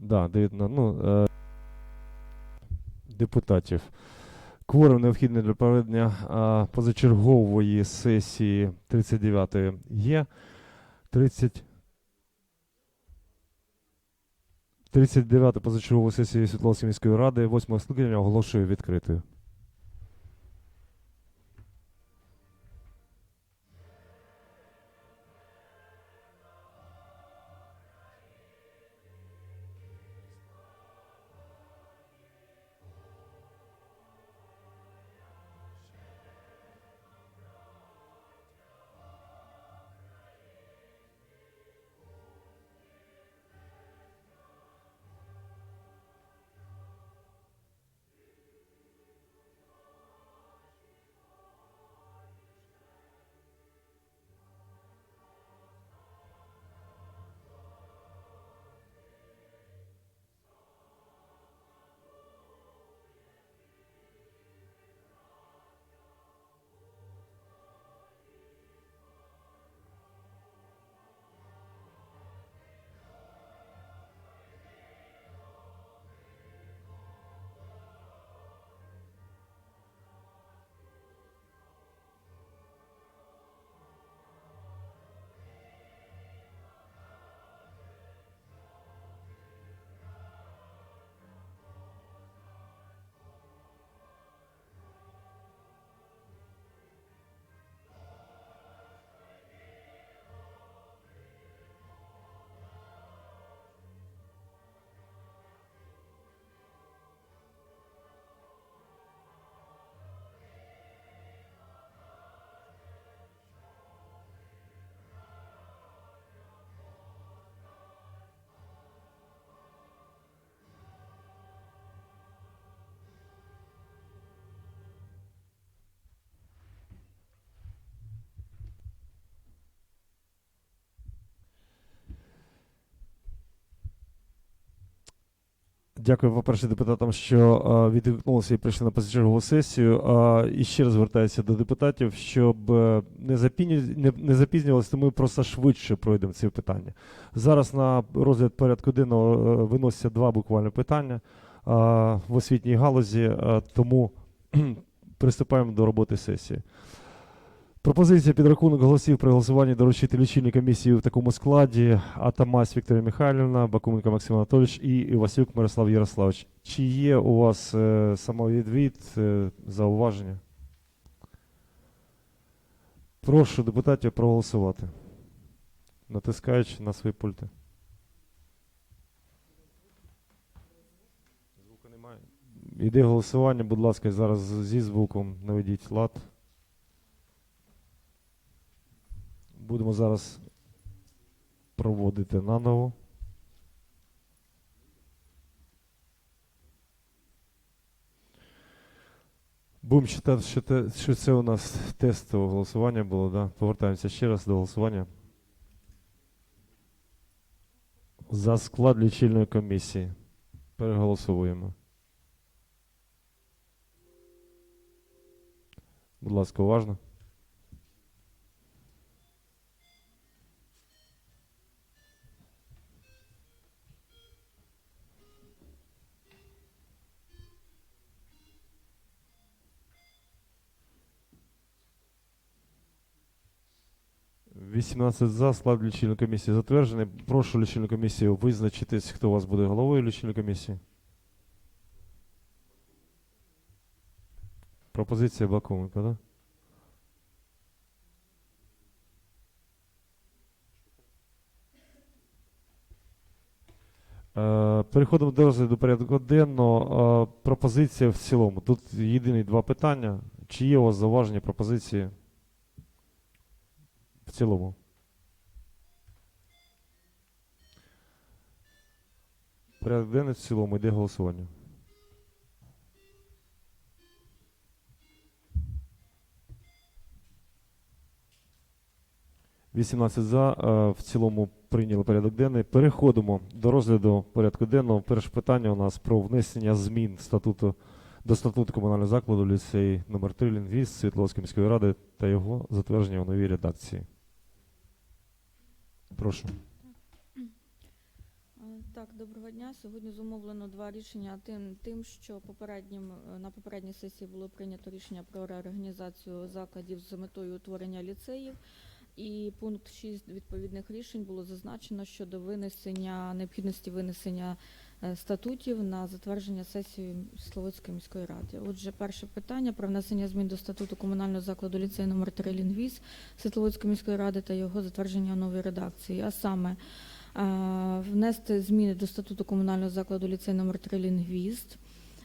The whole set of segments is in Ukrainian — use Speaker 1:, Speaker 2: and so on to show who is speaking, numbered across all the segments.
Speaker 1: Да, 19, ну, е, депутатів. Кворум необхідний для проведення е, позачергової сесії 39-ї є. 30 39-та позачергова сесія Світловської міської ради 8 скликання оголошую відкритою. Дякую, по-перше, депутатам, що відгукнулися і прийшли на позачергову сесію. І ще раз звертаюся до депутатів, щоб е, не, запіню, не, запізнювалися, то ми просто швидше пройдемо ці питання. Зараз на розгляд порядку денного е, виносяться два буквально питання в освітній галузі, тому приступаємо до роботи сесії. Пропозиція підрахунок голосів при голосуванні доручити лічильній комісії в такому складі Атамась Вікторія Михайлівна, Бакуменко Максим Анатолійович і Івасюк Мирослав Ярославович. Чи є у вас е, самовідвід, е, зауваження? Прошу депутатів проголосувати, натискаючи на свої пульти. Звуку немає. Іде голосування, будь ласка, зараз зі звуком наведіть лад. Будемо зараз проводити наново. Будемо читати, що, те, що це у нас тестове голосування було, да? Повертаємося ще раз до голосування. За склад лічильної комісії. Переголосовуємо. Будь ласка, уважно. – 18 за, склад лічильної комісії затверджений. Прошу лічильну комісію визначитись, хто у вас буде головою лічильної комісії. Пропозиція Бакуменко, да? Е, Переходимо до розгляду порядку денного. Е, Пропозиція в цілому. Тут єдині два питання. Чи є у вас зауваження, пропозиції цілому? Порядок денний в цілому йде голосування. Вісімнадцять за. е, В цілому прийняли порядок денний. Переходимо до розгляду порядку денного. Перше питання у нас про внесення змін статуту до статуту комунального закладу ліцей номер 3 Лінгвіст Світловської міської ради та його затвердження в новій редакції. Прошу.
Speaker 2: Так, доброго дня. Сьогодні зумовлено два рішення. Тим, тим що попереднім е, на попередній сесії було прийнято рішення про реорганізацію закладів з метою утворення ліцеїв. І пункт 6 відповідних рішень було зазначено щодо винесення необхідності винесення статутів на затвердження сесії Словацької міської ради. Отже, перше питання про внесення змін до статуту комунального закладу ліцею номер 3 Лінгвіз Світловодської міської ради та його затвердження у новій редакції. А саме внести зміни до статуту комунального закладу ліцей номер 3 лінгвіст,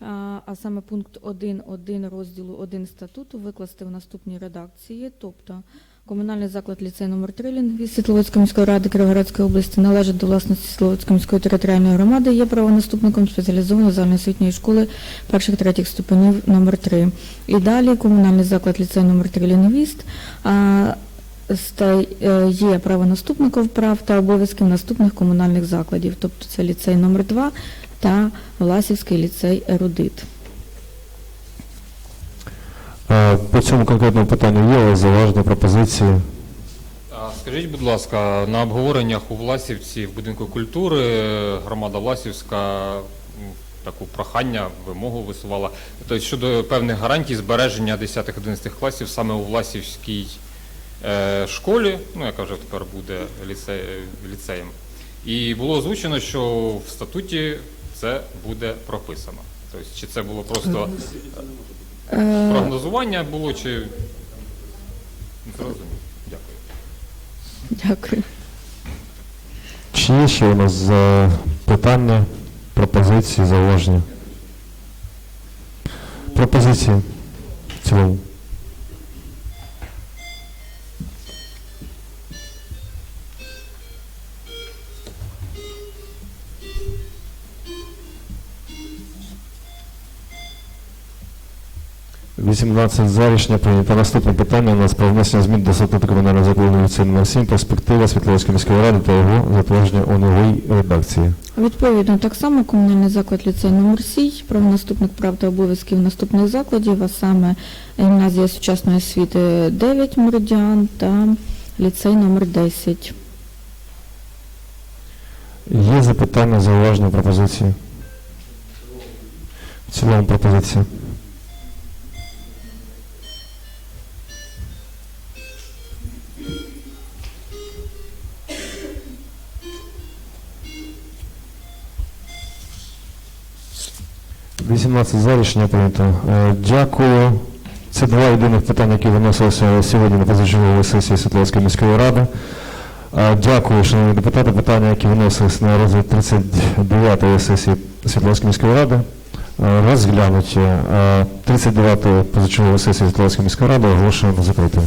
Speaker 2: а, а саме пункт 1.1 розділу 1 статуту викласти в наступній редакції, тобто комунальний заклад ліцей номер 3 лінгвіст Світловодської міської ради Кіровоградської області належить до власності Світловодської міської територіальної громади, є правонаступником спеціалізованої загальноосвітньої школи перших третіх ступенів номер 3. І далі комунальний заклад ліцей номер 3 лінгвіст е, є правонаступником прав та обов'язків наступних комунальних закладів, тобто це ліцей номер 2 та Власівський ліцей Ерудит.
Speaker 3: Е, По цьому конкретному питанню є зауваження, пропозиції?
Speaker 4: Скажіть, будь ласка, на обговореннях у Власівці в будинку культури громада Власівська таку прохання, вимогу висувала тобто щодо певних гарантій збереження 10-11 класів саме у Власівській е, школі, ну яка вже тепер буде ліце, ліцеєм. І було озвучено, що в статуті це буде прописано. Тобто, чи це було просто прогнозування було, чи не зрозуміло. Дякую.
Speaker 2: Дякую.
Speaker 3: Чи є ще у нас е, питання, пропозиції, зауваження? Пропозиції в цілому. Вісімнадцять за рішення прийнято. Наступне питання у нас про внесення змін до статуту комунального закладу ліцею номер 7 перспектива Світловодської міської ради та його затвердження у новій редакції.
Speaker 2: Відповідно, так само комунальний заклад ліцей номер 7, правонаступник прав та обов'язків наступних закладів, а саме гімназія сучасної освіти 9 Меридіан та ліцей номер 10.
Speaker 3: Є запитання, зауваження, пропозиції? В цілому пропозиція. Вісімнадцять за рішення прийнято. Е, Дякую. Це два єдиних питання, які виносилися сьогодні на позачерговій сесії Світловської міської ради. Е, Дякую, шановні депутати. Питання, які виносились на розгляд 39-ї сесії Світловської міської ради, е, розглянуті. Е, 39-ї позачергової сесії Світловської міської ради оголошуємо закритою.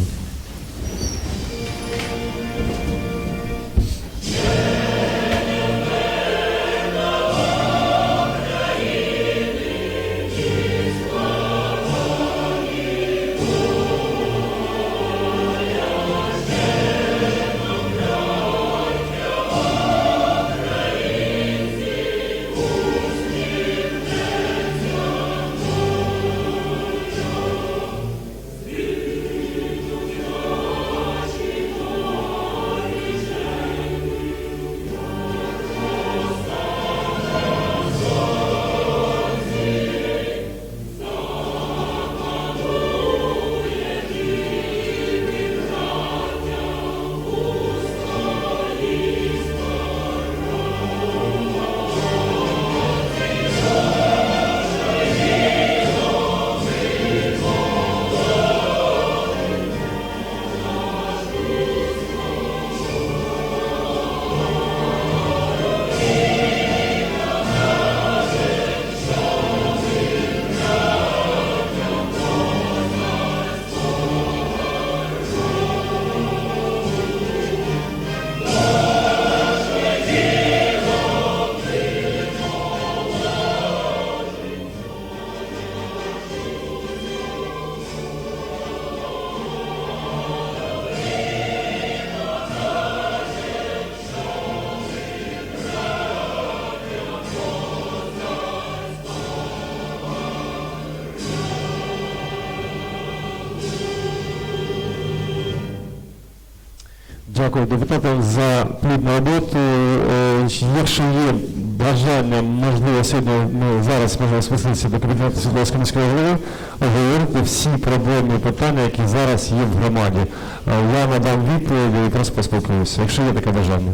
Speaker 3: Дякую депутатам за плідну роботу. Е, Якщо є бажання, можливо, сьогодні ми зараз можемо спуститися до кабінету Світловського міського голови, обговорити всі проблемні питання, які зараз є в громаді. Е, Я надам відповіді і якраз поспілкуюся, якщо є таке бажання.